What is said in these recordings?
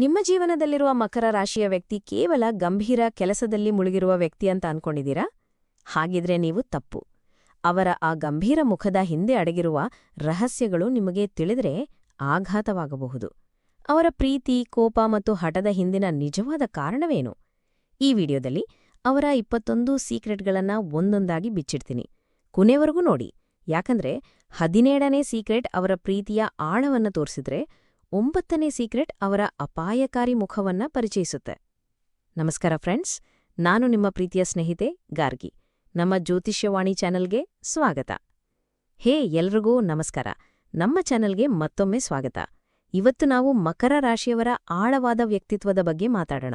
ನಿಮ್ಮ ಜೀವನದಲ್ಲಿರುವ ಮಕರ ರಾಶಿಯ ವ್ಯಕ್ತಿ ಕೇವಲ ಗಂಭೀರ ಕೆಲಸದಲ್ಲಿ ಮುಳುಗಿರುವ ವ್ಯಕ್ತಿ ಅಂತ ಅನ್ಕೊಂಡಿದ್ದೀರಾ? ಹಾಗಿದ್ರೆ ನೀವು ತಪ್ಪು. ಅವರ ಆ ಗಂಭೀರ ಮುಖದ ಹಿಂದೆ ಅಡಗಿರುವ ರಹಸ್ಯಗಳು ನಿಮಗೆ ತಿಳಿದ್ರೆ ಆಘಾತವಾಗಬಹುದು. ಅವರ ಪ್ರೀತಿ, ಕೋಪ ಮತ್ತು ಹಠದ ಹಿಂದಿನ ನಿಜವಾದ ಕಾರಣವೇನು? ಈ ವಿಡಿಯೋದಲ್ಲಿ ಅವರ ಇಪ್ಪತ್ತೊಂದು ಸೀಕ್ರೆಟ್ಗಳನ್ನ ಒಂದೊಂದಾಗಿ ಬಿಚ್ಚಿಡ್ತೀನಿ. ಕೊನೆವರೆಗೂ ನೋಡಿ. ಯಾಕಂದ್ರೆ ಹದಿನೇಳನೇ ಸೀಕ್ರೆಟ್ ಅವರ ಪ್ರೀತಿಯ ಆಳವನ್ನ ತೋರಿಸಿದ್ರೆ ಒಂಬತ್ತನೇ ಸೀಕ್ರೆಟ್ ಅವರ ಅಪಾಯಕಾರಿ ಮುಖವನ್ನ ಪರಿಚಯಿಸುತ್ತೆ. ನಮಸ್ಕಾರ ಫ್ರೆಂಡ್ಸ್, ನಾನು ನಿಮ್ಮ ಪ್ರೀತಿಯ ಸ್ನೇಹಿತೆ ಗಾರ್ಗಿ. ನಮ್ಮ ಜ್ಯೋತಿಷ್ಯವಾಣಿ ಚಾನೆಲ್ಗೆ ಸ್ವಾಗತ. ಹೇ ಎಲ್ರಿಗೂ ನಮಸ್ಕಾರ. ನಮ್ಮ ಚಾನೆಲ್ಗೆ ಮತ್ತೊಮ್ಮೆ ಸ್ವಾಗತ. ಇವತ್ತು ನಾವು ಮಕರ ರಾಶಿಯವರ ಆಳವಾದ ವ್ಯಕ್ತಿತ್ವದ ಬಗ್ಗೆ ಮಾತಾಡೋಣ.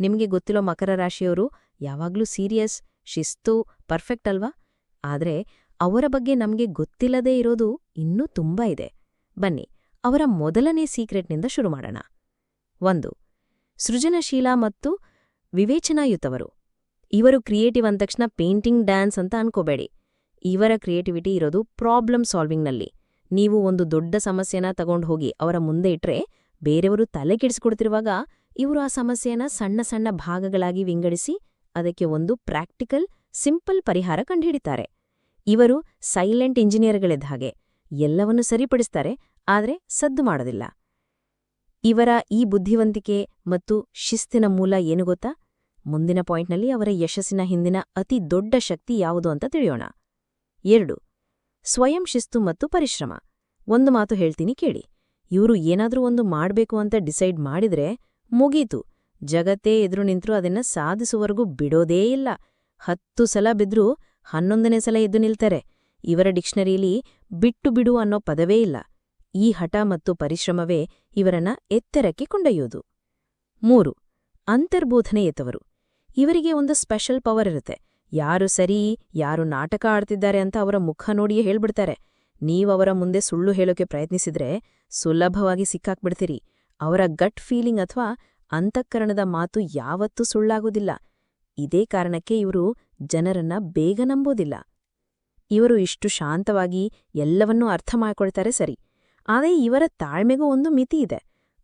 ನಿಮಗೆ ಗೊತ್ತಿರೋ ಮಕರ ರಾಶಿಯವರು ಯಾವಾಗ್ಲೂ ಸೀರಿಯಸ್, ಶಿಸ್ತು, ಪರ್ಫೆಕ್ಟ್ ಅಲ್ವಾ? ಆದ್ರೆ ಅವರ ಬಗ್ಗೆ ನಮಗೆ ಗೊತ್ತಿಲ್ಲದೇ ಇರೋದು ಇನ್ನೂ ತುಂಬಾ ಇದೆ. ಬನ್ನಿ ಅವರ ಮೊದಲನೇ ಸೀಕ್ರೆಟ್ನಿಂದ ಶುರು ಮಾಡೋಣ. ಒಂದು, ಸೃಜನಶೀಲ ಮತ್ತು ವಿವೇಚನಾಯುತವರು. ಇವರು ಕ್ರಿಯೇಟಿವ್ ಅಂದ ಪೇಂಟಿಂಗ್, ಡ್ಯಾನ್ಸ್ ಅಂತ ಅನ್ಕೋಬೇಡಿ. ಇವರ ಕ್ರಿಯೇಟಿವಿಟಿ ಇರೋದು ಪ್ರಾಬ್ಲಮ್ ಸಾಲ್ವಿಂಗ್ನಲ್ಲಿ. ನೀವು ಒಂದು ದೊಡ್ಡ ಸಮಸ್ಯೆನ ತಗೊಂಡು ಹೋಗಿ ಅವರ ಮುಂದೆ ಇಟ್ರೆ ಬೇರೆಯವರು ತಲೆ ಕೆಡಿಸ್ಕೊಡ್ತಿರುವಾಗ ಇವರು ಆ ಸಮಸ್ಯೆನ ಸಣ್ಣ ಸಣ್ಣ ಭಾಗಗಳಾಗಿ ವಿಂಗಡಿಸಿ ಅದಕ್ಕೆ ಒಂದು ಪ್ರಾಕ್ಟಿಕಲ್, ಸಿಂಪಲ್ ಪರಿಹಾರ ಕಂಡುಹಿಡಿತಾರೆ. ಇವರು ಸೈಲೆಂಟ್ ಇಂಜಿನಿಯರ್ಗಳಿದ್ದ ಹಾಗೆ ಎಲ್ಲವನ್ನೂ ಸರಿಪಡಿಸ್ತಾರೆ ಆದರೆ ಸದ್ದು ಮಾಡೋದಿಲ್ಲ. ಇವರ ಈ ಬುದ್ಧಿವಂತಿಕೆ ಮತ್ತು ಶಿಸ್ತಿನ ಮೂಲ ಏನು ಗೊತ್ತಾ? ಮುಂದಿನ ಪಾಯಿಂಟ್ನಲ್ಲಿ ಅವರ ಯಶಸ್ಸಿನ ಹಿಂದಿನ ಅತಿ ದೊಡ್ಡ ಶಕ್ತಿ ಯಾವುದು ಅಂತ ತಿಳಿಯೋಣ. ಎರಡು, ಸ್ವಯಂ ಶಿಸ್ತು ಮತ್ತು ಪರಿಶ್ರಮ. ಒಂದು ಮಾತು ಹೇಳ್ತೀನಿ ಕೇಳಿ. ಇವರು ಏನಾದರೂ ಒಂದು ಮಾಡಬೇಕು ಅಂತ ಡಿಸೈಡ್ ಮಾಡಿದ್ರೆ ಮುಗೀತು. ಜಗತ್ತೇ ಎದುರು ನಿಂತರೂ ಅದನ್ನ ಸಾಧಿಸುವವರೆಗೂ ಬಿಡೋದೇ ಇಲ್ಲ. ಹತ್ತು ಸಲ ಬಿದ್ರೂ ಹನ್ನೊಂದನೇ ಸಲ ಎದ್ದು ನಿಲ್ತಾರೆ. ಇವರ ಡಿಕ್ಷನರಿಲಿ ಬಿಟ್ಟು ಬಿಡು ಅನ್ನೋ ಪದವೇ ಇಲ್ಲ. ಈ ಹಠ ಮತ್ತು ಪರಿಶ್ರಮವೇ ಇವರನ್ನ ಎತ್ತರಕ್ಕೆ ಕೊಂಡೊಯ್ಯೋದು. ಮೂರು ಅಂತರ್ಬೋಧನೆಯೆತ್ತವರು ಇವರಿಗೆ ಒಂದು ಸ್ಪೆಷಲ್ ಪವರ್ ಇರುತ್ತೆ. ಯಾರು ಸರಿ, ಯಾರು ನಾಟಕ ಆಡ್ತಿದ್ದಾರೆ ಅಂತ ಅವರ ಮುಖ ನೋಡಿಯೇ ಹೇಳ್ಬಿಡ್ತಾರೆ. ಅವರ ಮುಂದೆ ಸುಳ್ಳು ಹೇಳೋಕೆ ಪ್ರಯತ್ನಿಸಿದ್ರೆ ಸುಲಭವಾಗಿ ಸಿಕ್ಕಾಕ್ಬಿಡ್ತೀರಿ. ಅವರ ಗಟ್ ಫೀಲಿಂಗ್ ಅಥವಾ ಅಂತಃಕರಣದ ಮಾತು ಯಾವತ್ತೂ ಸುಳ್ಳಾಗೋದಿಲ್ಲ. ಇದೇ ಕಾರಣಕ್ಕೆ ಇವರು ಜನರನ್ನ ಬೇಗ ನಂಬೋದಿಲ್ಲ. ಇವರು ಇಷ್ಟು ಶಾಂತವಾಗಿ ಎಲ್ಲವನ್ನೂ ಅರ್ಥ ಮಾಡಿಕೊಳ್ತಾರೆ ಸರಿ. ಆದರೆ ಇವರ ತಾಳ್ಮೆಗೂ ಒಂದು ಮಿತಿ ಇದೆ.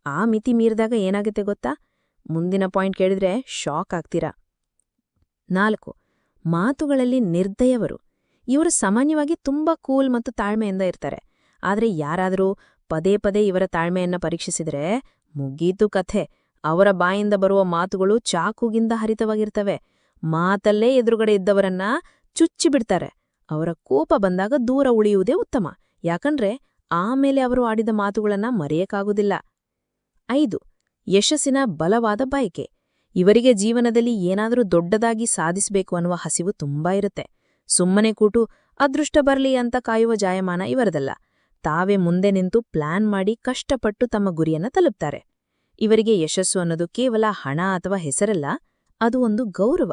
ಆ ಮಿತಿ ಮೀರಿದಾಗ ಏನಾಗುತ್ತೆ ಗೊತ್ತಾ? ಮುಂದಿನ ಪಾಯಿಂಟ್ ಕೇಳಿದ್ರೆ ಶಾಕ್ ಆಗ್ತೀರಾ? ನಾಲ್ಕು, ಮಾತುಗಳಲ್ಲಿ ನಿರ್ದಯವರು. ಇವರು ಸಾಮಾನ್ಯವಾಗಿ ತುಂಬಾ ಕೂಲ್ ಮತ್ತು ತಾಳ್ಮೆಯಿಂದ ಇರ್ತಾರೆ. ಆದರೆ ಯಾರಾದರೂ ಪದೇ ಪದೇ ಇವರ ತಾಳ್ಮೆಯನ್ನು ಪರೀಕ್ಷಿಸಿದ್ರೆ ಮುಗೀತು ಕಥೆ. ಅವರ ಬಾಯಿಂದ ಬರುವ ಮಾತುಗಳು ಚಾಕುಗಿಂದ ಹರಿತವಾಗಿರ್ತವೆ. ಮಾತಲ್ಲೇ ಎದುರುಗಡೆ ಇದ್ದವರನ್ನ ಚುಚ್ಚಿಬಿಡ್ತಾರೆ. ಅವರ ಕೋಪ ಬಂದಾಗ ದೂರ ಉಳಿಯುವುದೇ ಉತ್ತಮ. ಯಾಕಂದ್ರೆ ಆಮೇಲೆ ಅವರು ಆಡಿದ ಮಾತುಗಳನ್ನ ಮರೆಯಕ್ಕಾಗುವುದಿಲ್ಲ. ಐದು, ಯಶಸ್ಸಿನ ಬಲವಾದ ಬಯಕೆ. ಇವರಿಗೆ ಜೀವನದಲ್ಲಿ ಏನಾದರೂ ದೊಡ್ಡದಾಗಿ ಸಾಧಿಸಬೇಕು ಅನ್ನುವ ಹಸಿವು ತುಂಬಾ ಇರುತ್ತೆ. ಸುಮ್ಮನೆ ಕೂಟು, ಅದೃಷ್ಟ ಬರಲಿ ಅಂತ ಕಾಯುವ ಜಾಯಮಾನ ಇವರದಲ್ಲ. ತಾವೇ ಮುಂದೆ ನಿಂತು ಪ್ಲಾನ್ ಮಾಡಿ ಕಷ್ಟಪಟ್ಟು ತಮ್ಮ ಗುರಿಯನ್ನ ತಲುಪ್ತಾರೆ. ಇವರಿಗೆ ಯಶಸ್ಸು ಅನ್ನೋದು ಕೇವಲ ಹಣ ಅಥವಾ ಹೆಸರಲ್ಲ, ಅದು ಒಂದು ಗೌರವ.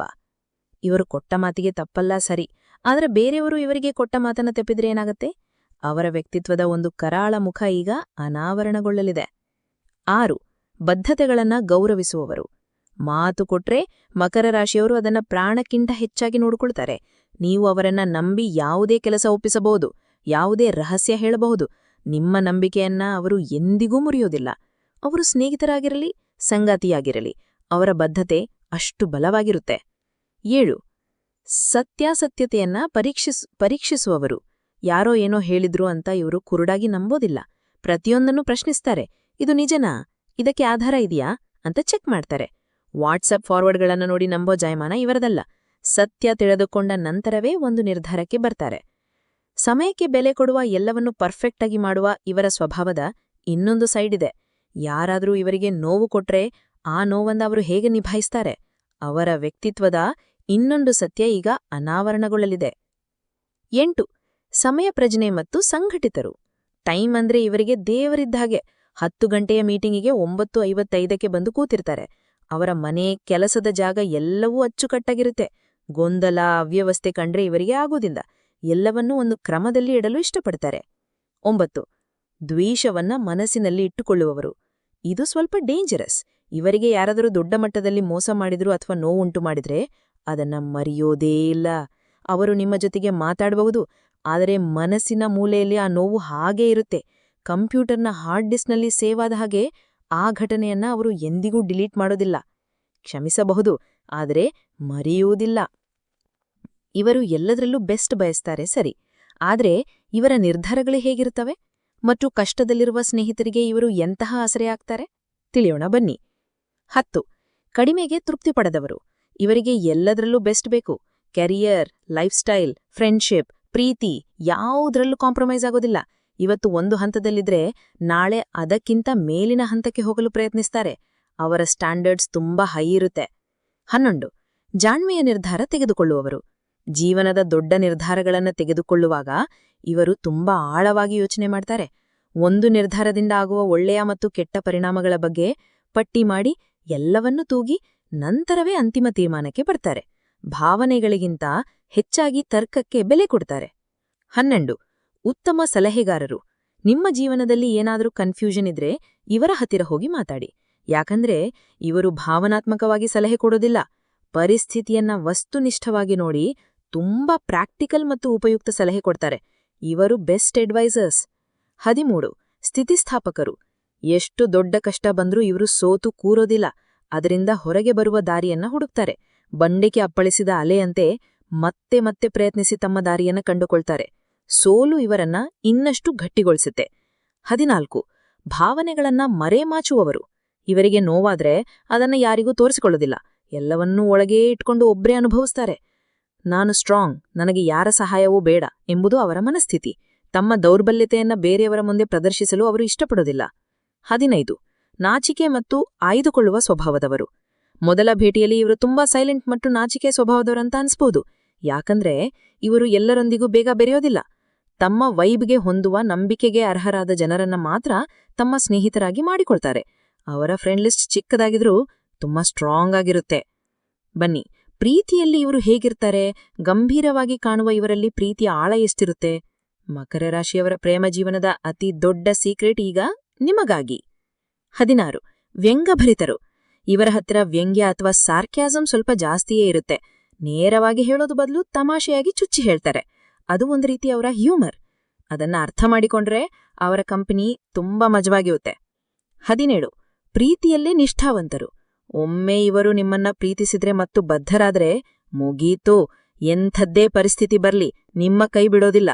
ಇವರು ಕೊಟ್ಟ ಮಾತಿಗೆ ತಪ್ಪಲ್ಲ ಸರಿ, ಆದರೆ ಬೇರೆಯವರು ಇವರಿಗೆ ಕೊಟ್ಟ ಮಾತನ್ನ ತೆಪ್ಪಿದ್ರೆ ಏನಾಗತ್ತೆ? ಅವರ ವ್ಯಕ್ತಿತ್ವದ ಒಂದು ಕರಾಳ ಮುಖ ಈಗ ಅನಾವರಣಗೊಳ್ಳಲಿದೆ. ಆರು, ಬದ್ಧತೆಗಳನ್ನ ಗೌರವಿಸುವವರು. ಮಾತು ಕೊಟ್ರೆ ಮಕರ ರಾಶಿಯವರು ಅದನ್ನ ಪ್ರಾಣಕ್ಕಿಂತ ಹೆಚ್ಚಾಗಿ ನೋಡಿಕೊಳ್ತಾರೆ. ನೀವು ಅವರನ್ನ ನಂಬಿ ಯಾವುದೇ ಕೆಲಸ ಒಪ್ಪಿಸಬಹುದು, ಯಾವುದೇ ರಹಸ್ಯ ಹೇಳಬಹುದು. ನಿಮ್ಮ ನಂಬಿಕೆಯನ್ನ ಅವರು ಎಂದಿಗೂ ಮುರಿಯೋದಿಲ್ಲ. ಅವರು ಸ್ನೇಹಿತರಾಗಿರಲಿ, ಸಂಗಾತಿಯಾಗಿರಲಿ, ಅವರ ಬದ್ಧತೆ ಅಷ್ಟು ಬಲವಾಗಿರುತ್ತೆ. ಏಳು, ಸತ್ಯಾಸತ್ಯತೆಯನ್ನ ಪರೀಕ್ಷಿಸ್, ಪರೀಕ್ಷಿಸುವವರು. ಯಾರೋ ಏನೋ ಹೇಳಿದ್ರು ಅಂತ ಇವರು ಕುರುಡಾಗಿ ನಂಬೋದಿಲ್ಲ. ಪ್ರತಿಯೊಂದನ್ನು ಪ್ರಶ್ನಿಸ್ತಾರೆ. ಇದು ನಿಜನಾ? ಇದಕ್ಕೆ ಆಧಾರ ಇದೆಯಾ? ಅಂತ ಚೆಕ್ ಮಾಡ್ತಾರೆ. ವಾಟ್ಸಪ್ ಫಾರ್ವರ್ಡ್ಗಳನ್ನು ನೋಡಿ ನಂಬೋ ಜಾಯಮಾನ ಇವರದಲ್ಲ. ಸತ್ಯ ತಿಳಿದುಕೊಂಡ ನಂತರವೇ ಒಂದು ನಿರ್ಧಾರಕ್ಕೆ ಬರ್ತಾರೆ. ಸಮಯಕ್ಕೆ ಬೆಲೆ ಕೊಡುವ ಎಲ್ಲವನ್ನೂ ಪರ್ಫೆಕ್ಟಾಗಿ ಮಾಡುವ ಇವರ ಸ್ವಭಾವದ ಇನ್ನೊಂದು ಸೈಡ್ ಇದೆ. ಯಾರಾದರೂ ಇವರಿಗೆ ನೋವು ಕೊಟ್ರೆ ಆ ನೋವನ್ನು ಅವರು ಹೇಗೆ ನಿಭಾಯಿಸ್ತಾರೆ? ಅವರ ವ್ಯಕ್ತಿತ್ವದ ಇನ್ನೊಂದು ಸತ್ಯ ಈಗ ಅನಾವರಣಗೊಳ್ಳಲಿದೆ. ಎಂಟು ಸಮಯ ಪ್ರಜ್ಞೆ ಮತ್ತು ಸಂಘಟಿತರು. ಟೈಮ್ ಅಂದ್ರೆ ಇವರಿಗೆ ದೇವರಿದ್ದ ಹಾಗೆ. ಹತ್ತು ಗಂಟೆಯ ಮೀಟಿಂಗಿಗೆ ಒಂಬತ್ತು ಐವತ್ತೈದಕ್ಕೆ ಬಂದು ಕೂತಿರ್ತಾರೆ. ಅವರ ಮನೆ, ಕೆಲಸದ ಜಾಗ ಎಲ್ಲವೂ ಅಚ್ಚುಕಟ್ಟಾಗಿರುತ್ತೆ. ಗೊಂದಲ, ಅವ್ಯವಸ್ಥೆ ಕಂಡ್ರೆ ಇವರಿಗೆ ಆಗೋದಿಲ್ಲ. ಎಲ್ಲವನ್ನೂ ಒಂದು ಕ್ರಮದಲ್ಲಿ ಇಡಲು ಇಷ್ಟಪಡ್ತಾರೆ. ಒಂಬತ್ತು. ದ್ವೇಷವನ್ನ ಮನಸ್ಸಿನಲ್ಲಿ ಇಟ್ಟುಕೊಳ್ಳುವವರು. ಇದು ಸ್ವಲ್ಪ ಡೇಂಜರಸ್ ಇವರಿಗೆ ಯಾರಾದರೂ ದೊಡ್ಡ ಮಟ್ಟದಲ್ಲಿ ಮೋಸ ಮಾಡಿದ್ರು ಅಥವಾ ನೋವುಂಟು ಮಾಡಿದ್ರೆ ಅದನ್ನ ಮರೆಯೋದೇ ಇಲ್ಲ. ಅವರು ನಿಮ್ಮ ಜೊತೆಗೆ ಮಾತಾಡಬಹುದು. ಆದರೆ ಮನಸ್ಸಿನ ಮೂಲೆಯಲ್ಲಿ ಆ ನೋವು ಹಾಗೇ ಇರುತ್ತೆ. ಕಂಪ್ಯೂಟರ್ನ ಹಾರ್ಡ್ ಡಿಸ್ಕ್ನಲ್ಲಿ ಸೇವ್ ಆದ ಹಾಗೆ ಆ ಘಟನೆಯನ್ನ ಅವರು ಎಂದಿಗೂ ಡಿಲೀಟ್ ಮಾಡೋದಿಲ್ಲ. ಕ್ಷಮಿಸಬಹುದು, ಆದರೆ ಮರೆಯುವುದಿಲ್ಲ. ಇವರು ಎಲ್ಲದರಲ್ಲೂ ಬೆಸ್ಟ್ ಬಯಸ್ತಾರೆ, ಸರಿ. ಆದರೆ ಇವರ ನಿರ್ಧಾರಗಳು ಹೇಗಿರುತ್ತವೆ? ಮತ್ತು ಕಷ್ಟದಲ್ಲಿರುವ ಸ್ನೇಹಿತರಿಗೆ ಇವರು ಎಂತಹ ಆಸರೆಯಾಗ್ತಾರೆ ತಿಳಿಯೋಣ, ಬನ್ನಿ. ಹತ್ತು, ಕಡಿಮೆಗೆ ತೃಪ್ತಿ ಪಡೆದವರು. ಇವರಿಗೆ ಎಲ್ಲದರಲ್ಲೂ ಬೆಸ್ಟ್ ಬೇಕು. ಕೆರಿಯರ್, ಲೈಫ್ ಸ್ಟೈಲ್, ಫ್ರೆಂಡ್ಶಿಪ್ ಪ್ರೀತಿ ಯಾವುದ್ರಲ್ಲೂ ಕಾಂಪ್ರಮೈಸ್ ಆಗೋದಿಲ್ಲ. ಇವತ್ತು ಒಂದು ಹಂತದಲ್ಲಿದ್ರೆ ನಾಳೆ ಅದಕ್ಕಿಂತ ಮೇಲಿನ ಹಂತಕ್ಕೆ ಹೋಗಲು ಪ್ರಯತ್ನಿಸ್ತಾರೆ. ಅವರ ಸ್ಟ್ಯಾಂಡರ್ಡ್ಸ್ ತುಂಬಾ ಹೈ ಇರುತ್ತೆ. ಹನ್ನೊಂದು, ಜಾಣ್ಮೆಯ ನಿರ್ಧಾರ ತೆಗೆದುಕೊಳ್ಳುವವರು. ಜೀವನದ ದೊಡ್ಡ ನಿರ್ಧಾರಗಳನ್ನು ತೆಗೆದುಕೊಳ್ಳುವಾಗ ಇವರು ತುಂಬಾ ಆಳವಾಗಿ ಯೋಚನೆ ಮಾಡ್ತಾರೆ. ಒಂದು ನಿರ್ಧಾರದಿಂದ ಆಗುವ ಒಳ್ಳೆಯ ಮತ್ತು ಕೆಟ್ಟ ಪರಿಣಾಮಗಳ ಬಗ್ಗೆ ಪಟ್ಟಿ ಮಾಡಿ ಎಲ್ಲವನ್ನೂ ತೂಗಿ ನಂತರವೇ ಅಂತಿಮ ತೀರ್ಮಾನಕ್ಕೆ ಬರ್ತಾರೆ. ಭಾವನೆಗಳಿಗಿಂತ ಹೆಚ್ಚಾಗಿ ತರ್ಕಕ್ಕೆ ಬೆಲೆ ಕೊಡ್ತಾರೆ. ಹನ್ನೆಂಡು ಉತ್ತಮ ಸಲಹೆಗಾರರು. ನಿಮ್ಮ ಜೀವನದಲ್ಲಿ ಏನಾದರೂ ಕನ್ಫ್ಯೂಷನ್ ಇದ್ರೆ ಇವರ ಹತ್ತಿರ ಹೋಗಿ ಮಾತಾಡಿ. ಯಾಕಂದ್ರೆ ಇವರು ಭಾವನಾತ್ಮಕವಾಗಿ ಸಲಹೆ ಕೊಡೋದಿಲ್ಲ. ಪರಿಸ್ಥಿತಿಯನ್ನ ವಸ್ತುನಿಷ್ಠವಾಗಿ ನೋಡಿ ತುಂಬಾ ಪ್ರಾಕ್ಟಿಕಲ್ ಮತ್ತು ಉಪಯುಕ್ತ ಸಲಹೆ ಕೊಡ್ತಾರೆ. ಇವರು ಬೆಸ್ಟ್ ಅಡ್ವೈಸರ್ಸ್. ಹದಿಮೂರು. ಸ್ಥಿತಿಸ್ಥಾಪಕರು. ಎಷ್ಟು ದೊಡ್ಡ ಕಷ್ಟ ಬಂದ್ರೂ ಇವರು ಸೋತು ಕೂರೋದಿಲ್ಲ. ಅದರಿಂದ ಹೊರಗೆ ಬರುವ ದಾರಿಯನ್ನ ಹುಡುಕ್ತಾರೆ. ಬಂಡೆಗೆ ಅಪ್ಪಳಿಸಿದ ಅಲೆಯಂತೆ ಮತ್ತೆ ಮತ್ತೆ ಪ್ರಯತ್ನಿಸಿ ತಮ್ಮ ದಾರಿಯನ್ನ ಕಂಡುಕೊಳ್ತಾರೆ. ಸೋಲು ಇವರನ್ನ ಇನ್ನಷ್ಟು ಗಟ್ಟಿಗೊಳಿಸುತ್ತೆ. ಹದಿನಾಲ್ಕು. ಭಾವನೆಗಳನ್ನ ಮರೆಮಾಚುವವರು. ಇವರಿಗೆ ನೋವಾದ್ರೆ ಅದನ್ನ ಯಾರಿಗೂ ತೋರಿಸಿಕೊಳ್ಳೋದಿಲ್ಲ. ಎಲ್ಲವನ್ನೂ ಒಳಗೇ ಇಟ್ಕೊಂಡು ಒಬ್ರೇ ಅನುಭವಿಸ್ತಾರೆ. ನಾನು ಸ್ಟ್ರಾಂಗ್, ನನಗೆ ಯಾರ ಸಹಾಯವೂ ಬೇಡ ಎಂಬುದು ಅವರ ಮನಸ್ಥಿತಿ. ತಮ್ಮ ದೌರ್ಬಲ್ಯತೆಯನ್ನ ಬೇರೆಯವರ ಮುಂದೆ ಪ್ರದರ್ಶಿಸಲು ಅವರು ಇಷ್ಟಪಡೋದಿಲ್ಲ. ಹದಿನೈದು. ನಾಚಿಕೆ ಮತ್ತು ಆಯ್ದುಕೊಳ್ಳುವ ಸ್ವಭಾವದವರು. ಮೊದಲ ಭೇಟಿಯಲ್ಲಿ ಇವರು ತುಂಬಾ ಸೈಲೆಂಟ್ ಮತ್ತು ನಾಚಿಕೆ ಸ್ವಭಾವದವರಂತ ಅನ್ಸ್ಬೋದು. ಯಾಕಂದ್ರೆ ಇವರು ಎಲ್ಲರೊಂದಿಗೂ ಬೇಗ ಬೆರೆಯೋದಿಲ್ಲ. ತಮ್ಮ ವೈಬ್ಗೆ ಹೊಂದುವ ನಂಬಿಕೆಗೆ ಅರ್ಹರಾದ ಜನರನ್ನ ಮಾತ್ರ ತಮ್ಮ ಸ್ನೇಹಿತರಾಗಿ ಮಾಡಿಕೊಳ್ತಾರೆ. ಅವರ ಫ್ರೆಂಡ್ ಲಿಸ್ಟ್ ಚಿಕ್ಕದಾಗಿದ್ರೂ ತುಂಬಾ ಸ್ಟ್ರಾಂಗ್ ಆಗಿರುತ್ತೆ. ಬನ್ನಿ, ಪ್ರೀತಿಯಲ್ಲಿ ಇವರು ಹೇಗಿರ್ತಾರೆ? ಗಂಭೀರವಾಗಿ ಕಾಣುವ ಇವರಲ್ಲಿ ಪ್ರೀತಿಯ ಆಳ ಎಷ್ಟಿರುತ್ತೆ? ಮಕರ ರಾಶಿಯವರ ಪ್ರೇಮ ಜೀವನದ ಅತಿ ದೊಡ್ಡ ಸೀಕ್ರೆಟ್ ಈಗ ನಿಮಗಾಗಿ. ಹದಿನಾರು ವ್ಯಂಗ್ಯಭರಿತರು ಇವರ ಹತ್ತಿರ ವ್ಯಂಗ್ಯ ಅಥವಾ ಸಾರ್ಕ್ಯಾಸಮ್ ಸ್ವಲ್ಪ ಜಾಸ್ತಿಯೇ ಇರುತ್ತೆ. ನೇರವಾಗಿ ಹೇಳೋದು ಬದಲು ತಮಾಷೆಯಾಗಿ ಚುಚ್ಚಿ ಹೇಳ್ತಾರೆ. ಅದು ಒಂದು ರೀತಿ ಅವರ ಹ್ಯೂಮರ್. ಅದನ್ನ ಅರ್ಥ ಮಾಡಿಕೊಂಡ್ರೆ ಅವರ ಕಂಪನಿ ತುಂಬಾ ಮಜವಾಗಿರುತ್ತೆ. ಹದಿನೇಳು. ಪ್ರೀತಿಯಲ್ಲೇ ನಿಷ್ಠಾವಂತರು. ಒಮ್ಮೆ ಇವರು ನಿಮ್ಮನ್ನ ಪ್ರೀತಿಸಿದ್ರೆ ಮತ್ತು ಬದ್ಧರಾದ್ರೆ ಮುಗೀತು. ಎಂಥದ್ದೇ ಪರಿಸ್ಥಿತಿ ಬರ್ಲಿ, ನಿಮ್ಮ ಕೈ ಬಿಡೋದಿಲ್ಲ.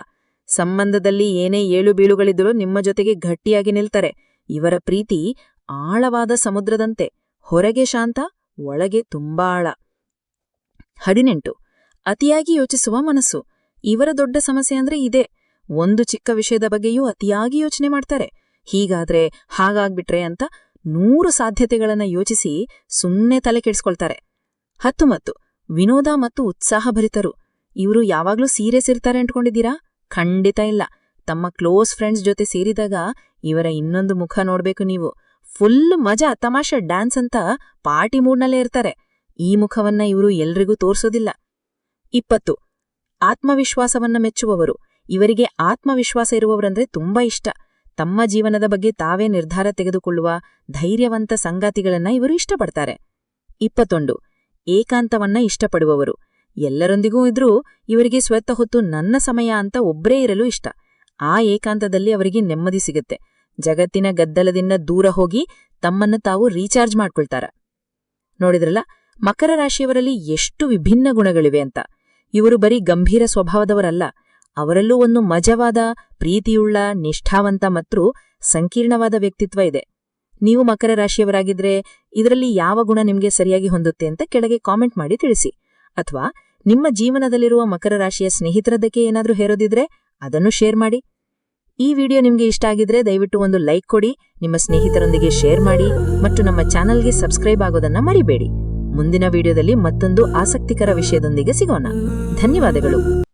ಸಂಬಂಧದಲ್ಲಿ ಏನೇ ಏಳು ಬೀಳುಗಳಿದ್ರೂ ನಿಮ್ಮ ಜೊತೆಗೆ ಗಟ್ಟಿಯಾಗಿ ನಿಲ್ತಾರೆ. ಇವರ ಪ್ರೀತಿ ಆಳವಾದ ಸಮುದ್ರದಂತೆ. ಹೊರಗೆ ಶಾಂತ, ಒಳಗೆ ತುಂಬಾಳ. ಹದಿನೆಂಟು. ಅತಿಯಾಗಿ ಯೋಚಿಸುವ ಮನಸ್ಸು. ಇವರ ದೊಡ್ಡ ಸಮಸ್ಯೆ ಅಂದ್ರೆ ಇದೆ. ಒಂದು ಚಿಕ್ಕ ವಿಷಯದ ಬಗ್ಗೆಯೂ ಅತಿಯಾಗಿ ಯೋಚನೆ ಮಾಡ್ತಾರೆ. ಹೀಗಾದ್ರೆ ಹಾಗಾಗ್ಬಿಟ್ರೆ ಅಂತ ನೂರು ಸಾಧ್ಯತೆಗಳನ್ನ ಯೋಚಿಸಿ ಸುಮ್ಮನೆ ತಲೆ ಕೆಡಿಸ್ಕೊಳ್ತಾರೆ. ಹತ್ತೊಂಬತ್ತು. ವಿನೋದ ಮತ್ತು ಉತ್ಸಾಹಭರಿತರು. ಇವರು ಯಾವಾಗ್ಲೂ ಸೀರಿಯಸ್ ಇರ್ತಾರೆ ಅಂಟ್ಕೊಂಡಿದ್ದೀರಾ? ಖಂಡಿತ ಇಲ್ಲ. ತಮ್ಮ ಕ್ಲೋಸ್ ಫ್ರೆಂಡ್ಸ್ ಜೊತೆ ಸೇರಿದಾಗ ಇವರ ಇನ್ನೊಂದು ಮುಖ ನೋಡ್ಬೇಕು ನೀವು. ಫುಲ್ ಮಜಾ, ತಮಾಷೆ, ಡ್ಯಾನ್ಸ್ ಅಂತ ಪಾರ್ಟಿ ಮೂಡ್ನಲ್ಲೇ ಇರ್ತಾರೆ. ಈ ಮುಖವನ್ನ ಇವರು ಎಲ್ರಿಗೂ ತೋರ್ಸೋದಿಲ್ಲ. ಇಪ್ಪತ್ತು, ಆತ್ಮವಿಶ್ವಾಸವನ್ನ ಮೆಚ್ಚುವವರು. ಇವರಿಗೆ ಆತ್ಮವಿಶ್ವಾಸ ಇರುವವರಂದ್ರೆ ತುಂಬಾ ಇಷ್ಟ. ತಮ್ಮ ಜೀವನದ ಬಗ್ಗೆ ತಾವೇ ನಿರ್ಧಾರ ತೆಗೆದುಕೊಳ್ಳುವ ಧೈರ್ಯವಂತ ಸಂಗಾತಿಗಳನ್ನ ಇವರು ಇಷ್ಟಪಡ್ತಾರೆ. ಇಪ್ಪತ್ತೊಂದು, ಏಕಾಂತವನ್ನ ಇಷ್ಟಪಡುವವರು. ಎಲ್ಲರೊಂದಿಗೂ ಇದ್ರೂ ಇವರಿಗೆ ಸ್ವತ್ತ ಹೊತ್ತು ನನ್ನ ಸಮಯ ಅಂತ ಒಬ್ರೇ ಇರಲು ಇಷ್ಟ. ಆ ಏಕಾಂತದಲ್ಲಿ ಅವರಿಗೆ ನೆಮ್ಮದಿ ಸಿಗುತ್ತೆ. ಜಗತ್ತಿನ ಗದ್ದಲದಿಂದ ದೂರ ಹೋಗಿ ತಮ್ಮನ್ನು ತಾವು ರೀಚಾರ್ಜ್ ಮಾಡ್ಕೊಳ್ತಾರ. ನೋಡಿದ್ರಲ್ಲ, ಮಕರ ರಾಶಿಯವರಲ್ಲಿ ಎಷ್ಟು ವಿಭಿನ್ನ ಗುಣಗಳಿವೆ ಅಂತ. ಇವರು ಬರೀ ಗಂಭೀರ ಸ್ವಭಾವದವರಲ್ಲ. ಅವರಲ್ಲೂ ಒಂದು ಮಜವಾದ, ಪ್ರೀತಿಯುಳ್ಳ, ನಿಷ್ಠಾವಂತ ಮತ್ತು ಸಂಕೀರ್ಣವಾದ ವ್ಯಕ್ತಿತ್ವ ಇದೆ. ನೀವು ಮಕರ ರಾಶಿಯವರಾಗಿದ್ರೆ ಇದರಲ್ಲಿ ಯಾವ ಗುಣ ನಿಮಗೆ ಸರಿಯಾಗಿ ಹೊಂದುತ್ತೆ ಅಂತ ಕೆಳಗೆ ಕಾಮೆಂಟ್ ಮಾಡಿ ತಿಳಿಸಿ. ಅಥವಾ ನಿಮ್ಮ ಜೀವನದಲ್ಲಿರುವ ಮಕರ ರಾಶಿಯ ಸ್ನೇಹಿತರದಕ್ಕೆ ಏನಾದರೂ ಹೇರೋದಿದ್ರೆ ಅದನ್ನು ಶೇರ್ ಮಾಡಿ. ಈ ವಿಡಿಯೋ ನಿಮಗೆ ಇಷ್ಟ ಆಗಿದ್ರೆ ದಯವಿಟ್ಟು ಒಂದು ಲೈಕ್ ಕೊಡಿ, ನಿಮ್ಮ ಸ್ನೇಹಿತರೊಂದಿಗೆ ಶೇರ್ ಮಾಡಿ ಮತ್ತು ನಮ್ಮ ಚಾನಲ್ಗೆ ಸಬ್ಸ್ಕ್ರೈಬ್ ಆಗೋದನ್ನ ಮರಿಬೇಡಿ. ಮುಂದಿನ ವಿಡಿಯೋದಲ್ಲಿ ಮತ್ತೊಂದು ಆಸಕ್ತಿಕರ ವಿಷಯದೊಂದಿಗೆ ಸಿಗೋಣ. ಧನ್ಯವಾದಗಳು.